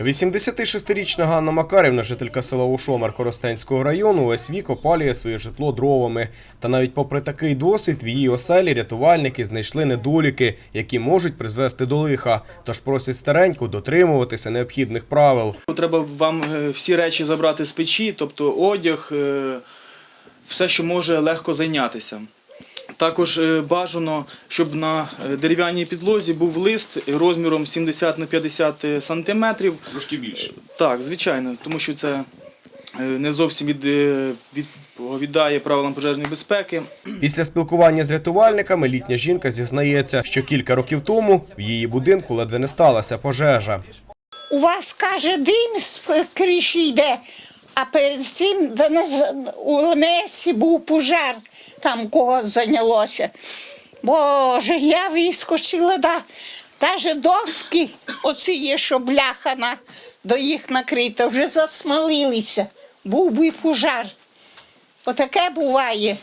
86-річна Ганна Макарівна, жителька села Ушомер Коростенського району, увесь вік опалює своє житло дровами. Та навіть попри такий досвід в її оселі рятувальники знайшли недоліки, які можуть призвести до лиха. Тож просять стареньку дотримуватися необхідних правил. Треба вам е, всі речі забрати з печі, тобто одяг, е, все, що може легко зайнятися. Також е, бажано, щоб на е, дерев'яній підлозі був лист розміром 70 на 50 сантиметрів. Трошки більше. Так, звичайно, тому що це е, не зовсім від, е, відповідає правилам пожежної безпеки. Після спілкування з рятувальниками літня жінка зізнається, що кілька років тому в її будинку ледве не сталася пожежа. У вас, каже, дим з криші йде, а перед цим до нас у Лемесі був пожар, там кого зайнялося. Боже, я вискочила, да. Навіть доски, оці є, що бляхана, до їх накрита, вже засмалилися. Був би пожар. Отаке буває.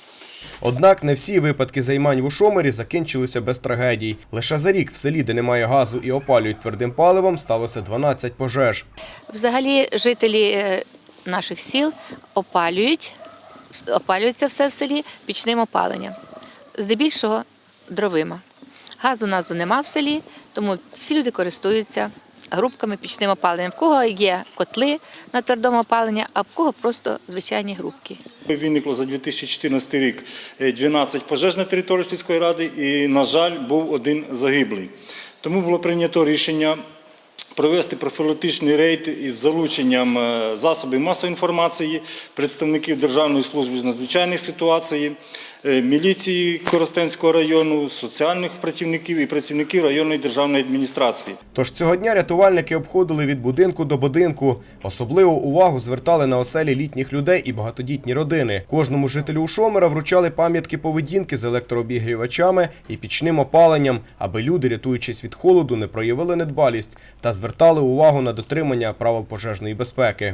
Однак не всі випадки займань в Ушомері закінчилися без трагедій. Лише за рік в селі, де немає газу і опалюють твердим паливом, сталося 12 пожеж. Взагалі жителі е, наших сіл опалюють, опалюється все в селі пічним опаленням. Здебільшого дровима. Газу у нас нема в селі, тому всі люди користуються грубками пічним опаленням. В кого є котли на твердому опаленні, а в кого просто звичайні грубки. Виникло за 2014 рік е, 12 пожеж на території сільської ради і, на жаль, був один загиблий. Тому було прийнято рішення провести профілактичний рейд із залученням е, засобів масової інформації, представників Державної служби з надзвичайних ситуацій, міліції Коростенського району, соціальних працівників і працівників районної державної адміністрації. Тож цього дня рятувальники обходили від будинку до будинку. Особливу увагу звертали на оселі літніх людей і багатодітні родини. Кожному жителю Ушомера вручали пам'ятки поведінки з електрообігрівачами і пічним опаленням, аби люди, рятуючись від холоду, не проявили недбалість та звертали увагу на дотримання правил пожежної безпеки.